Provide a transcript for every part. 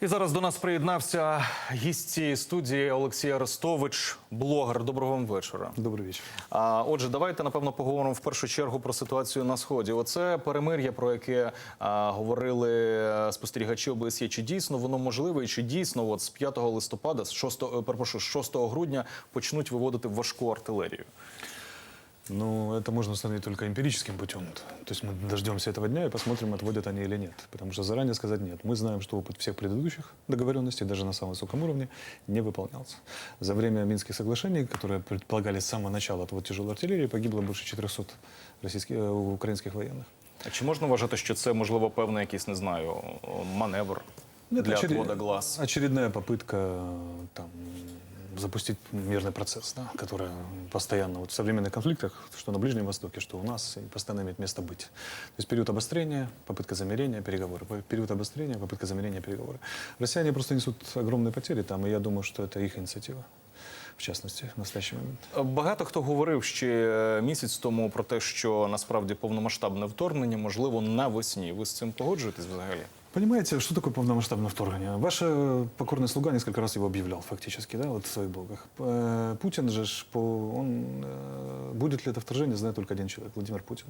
І зараз до нас приєднався гість цієї студії Олексій Арестович, блогер. Доброго вам вечора. Добрый вечер. А отже, давайте напевно поговоримо в першу чергу про ситуацію на сході. Оце перемир'я, про яке а, говорили е, спостерігачі ОБСЄ. Чи дійсно воно можливе, і чи дійсно от з 5 листопада, з 6, е, перепрошую, з 6 грудня почнуть виводити важку артилерію? Ну, это можно установить только эмпирическим путем. То есть мы дождемся этого дня и посмотрим, отводят они или нет. Потому что заранее сказать нет. Мы знаем, что опыт всех предыдущих договоренностей, даже на самом высоком уровне, не выполнялся. За время Минских соглашений, которые предполагали с самого начала отвод тяжелой артиллерии, погибло больше 400 российских, э, украинских военных. А чи можна вважати, що це можливо певний якийсь, не знаю, маневр для очеред- отвода глаз? Очередная попытка там, запустить мирный процесс, да, которая постоянно вот в современных конфликтах, что на Ближнем Востоке, что у нас, и постоянно имеет место быть. То есть период обострения, попытка замерения, переговоры. П- Период обострения, попытка замерения, переговоры. Россияне просто несут огромные потери там, и я думаю, что это их инициатива, в частности, в настоящий момент. Багато хто говорив ще місяць тому про те, що насправді повномасштабне вторгнення можливо навесні. Ви з цим погоджуєтесь взагалі? Понимаете, что такое полномасштабное вторгнение? Ваш э, покорный слуга несколько раз его объявлял фактически, да, вот в своих блогах. Э, Путин же, он, э, будет ли это вторжение, знает только один человек, Владимир Путин.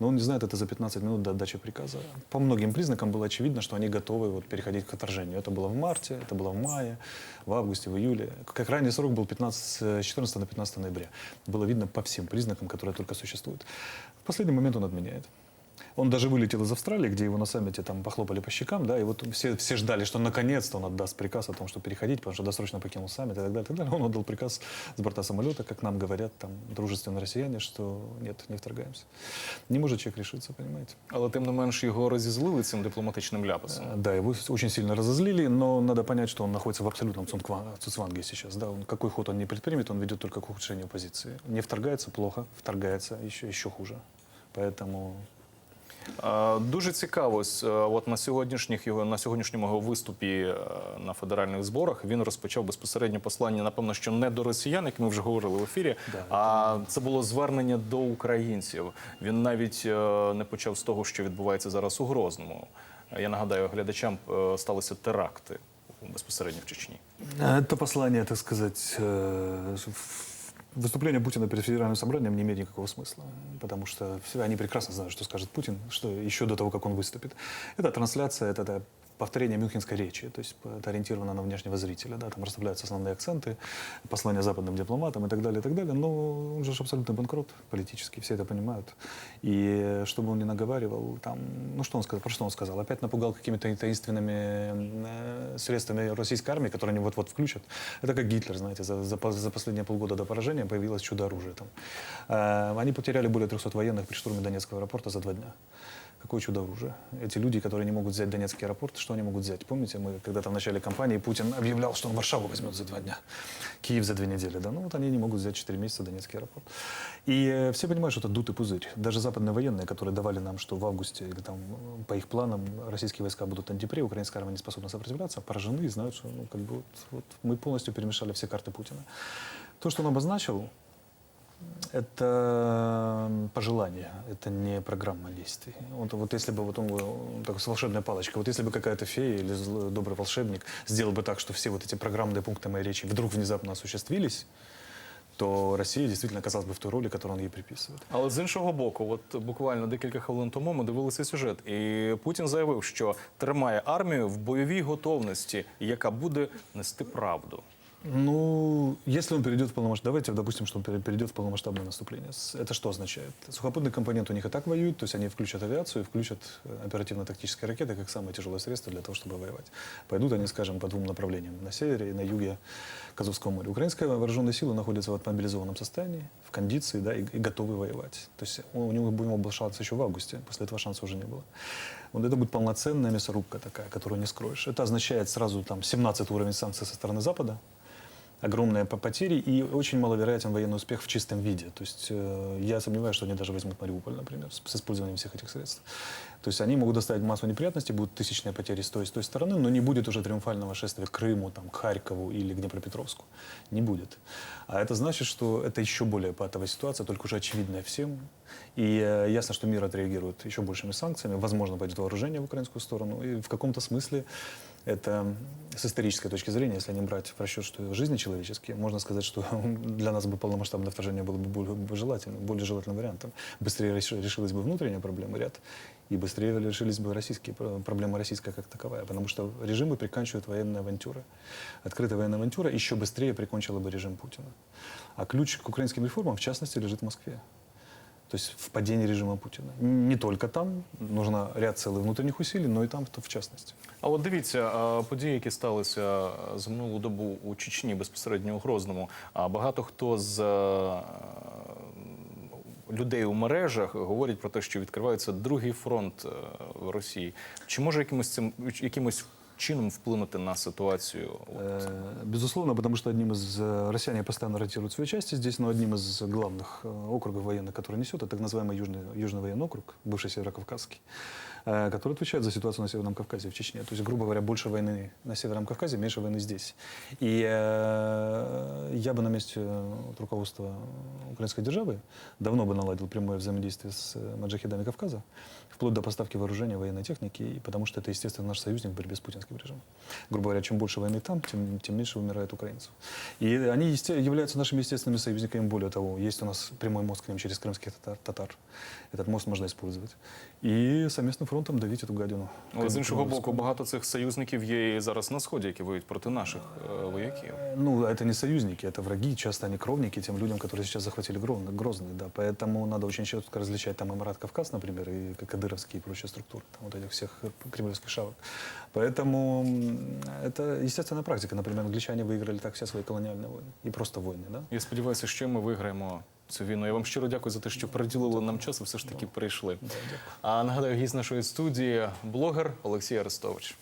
Но он не знает это за 15 минут до отдачи приказа. По многим признакам было очевидно, что они готовы вот переходить к вторжению. Это было в марте, это было в мае, в августе, в июле. Как ранний срок был 15, с 14 на 15 ноября. Было видно по всем признакам, которые только существуют. В последний момент он отменяет. Он даже вылетел из Австралии, где его на саммите там похлопали по щекам, да, и вот все, все ждали, что наконец-то он отдаст приказ о том, что переходить, потому что досрочно покинул саммит и так далее, и так далее. Он отдал приказ с борта самолета, как нам говорят там дружественные россияне, что нет, не вторгаемся. Не может человек решиться, понимаете? Але тим не менш його розізлили цим дипломатичним ляпасом. Э, Да, его очень сильно разозлили, но надо понять, что он находится в абсолютном цуцванге сейчас. Да, он, какой ход он не предпримет, он ведет только к ухудшению позиции. Не вторгается плохо, вторгается еще, еще хуже. Поэтому Дуже цікавось, е, от на сьогоднішніх його на сьогоднішньому його виступі е, на федеральних зборах він розпочав безпосередньо послання, напевно, що не до росіян, як ми вже говорили в ефірі, Да, а це було звернення до українців. Він навіть е, не почав з того, що відбувається зараз у Грозному. Я нагадаю, глядачам сталися теракти безпосередньо в Чечні. Это послание, так сказать, выступление Путина перед федеральным собранием не имеет никакого смысла, потому что они прекрасно знают, что скажет Путин, что еще до того, как он выступит. Это трансляция, это, это повторение мюнхенской речи, то есть это ориентировано на внешнего зрителя, да, там расставляются основные акценты, послания западным дипломатам и так далее, и так далее, но он же абсолютно банкрот политический, все это понимают. И чтобы он не наговаривал, там, ну что он сказал, про что он сказал? Опять напугал какими-то таинственными э, средствами российской армии, которые они вот-вот включат. Это как Гитлер, знаете, за, за, за последние полгода до поражения появилось чудо-оружие там. Э, они потеряли более 300 военных при штурме Донецкого аэропорта за два дня. Какое чудо-оружие? Эти люди, которые не могут взять Донецкий аэропорт, что они могут взять? Помните, мы когда-то в начале кампании Путин объявлял, что он Варшаву возьмет за два дня, Киев за две недели, да? Ну вот они не могут взять 4 месяца Донецкий аэропорт. И э, все понимают, что это дутый пузырь. Даже западные военные, которые давали нам, что в августе или там э, по их планам российские войска будут Днепре, украинская армия не способна сопротивляться, поражены и знают, что ну, как бы вот, вот мы полностью перемешали все карты Путина. То, что он обозначил, это пожелание, это не программа действий. Вот, вот если бы вот он, он так с волшебной палочкой, вот если бы какая-то фея или злой, добрый волшебник сделал бы так, что все вот эти программные пункты моей речи вдруг внезапно осуществились, то Россия действительно оказалась бы в той роли, которую он ей приписывает. Але з іншого боку, от буквально декілька хвилин тому ми дивилися сюжет, і Путін заявив, що тримає армію в бойовій готовності, яка буде нести правду. Ну, если он перейдет в полномасштабное, давайте допустим, что он пере- перейдет в полномасштабное наступление. Это что означает? Сухопутный компонент у них и так воюет, то есть они включат авиацию, включат э, оперативно-тактические ракеты как самое тяжелое средство для того, чтобы воевать. Пойдут они, скажем, по двум направлениям, на севере и на юге Казовского моря. Украинская вооруженные силы находятся в отмобилизованном состоянии, в кондиции, да, и, и готовы воевать. То есть у, него будем шанс еще в августе, после этого шанса уже не было. Вот это будет полноценная мясорубка такая, которую не скроешь. Это означает сразу там 17 уровень санкций со стороны Запада, огромные по- потери и очень маловероятен военный успех в чистом виде. То есть э, я сомневаюсь, что они даже возьмут Мариуполь, например, с, с использованием всех этих средств. То есть они могут доставить массу неприятностей, будут тысячные потери с той и с той стороны, но не будет уже триумфального шествия к Крыму, там, к Харькову или к Днепропетровску. Не будет. А это значит, что это еще более патовая ситуация, только уже очевидная всем. И э, ясно, что мир отреагирует еще большими санкциями. Возможно, пойдет вооружение в украинскую сторону. И в каком-то смысле Это с исторической точки зрения, если не брать в расчет, что жизни человеческие, можно сказать, что для нас бы полномасштабное вторжение было бы более желательным, более желательным вариантом. Быстрее реши- решилась бы внутренняя проблема ряд, и быстрее решились бы российские про- проблемы российская как таковая, потому что режимы приканчивают военные авантюры. Открытая военная авантюра еще быстрее прикончила бы режим Путина. А ключ к украинским реформам, в частности, лежит в Москве. То есть в падении режима Путина. Не только там, нужно ряд целых внутренних усилий, но и там в частности. А от дивіться, події, які сталися за минулу добу у Чечні, безпосередньо у Грозному. Багато хто з людей у мережах говорять про те, що відкривається другий фронт в Росії. Чи може якимось цим якимось чином вплинути на Э, Безусловно, потому что одним из... э, Россияне постоянно ротируют свои части здесь, но одним из главных э, округов военных, который несет, это так называемый Южный, Южный военный округ, бывший Северокавказский, э, который отвечает за ситуацию на Северном Кавказе, в Чечне. То есть, грубо говоря, больше войны на Северном Кавказе, меньше войны здесь. И я бы на месте руководства украинской державы давно бы наладил прямое взаимодействие с маджахедами Кавказа, вплоть до поставки вооружения, военной техники, потому что это, естественно, наш союзник в борьбе с путинским режимом. Грубо говоря, чем больше войны там, тем, тем меньше умирает украинцев. И они есте- являются нашими естественными союзниками. Более того, есть у нас прямой мост к ним через крымских татар. татар. Этот мост можно использовать. И совместным фронтом давить эту гадину. Але з іншого Крым- боку, багато цих союзників є і зараз на сході, які воюють проти наших е, вояків. Ну, это не союзники, это враги, часто они кровники тем людям, которые сейчас захватили Грозный, Грозный да. Поэтому надо очень четко различать там и Марат Кавказ, например, и кадыровские и прочие структуры, там вот этих всех кремлевских шавок. Поэтому м, это естественная практика. Например, англичане выиграли так все свои колониальные войны. И просто войны, да. Я сподіваюся, що ми виграємо цю війну. Я вам щиро дякую за те, що приділили нам час і все ж таки прийшли. Да, дякую. А нагадаю, гість нашої студії блогер Олексій Арестович.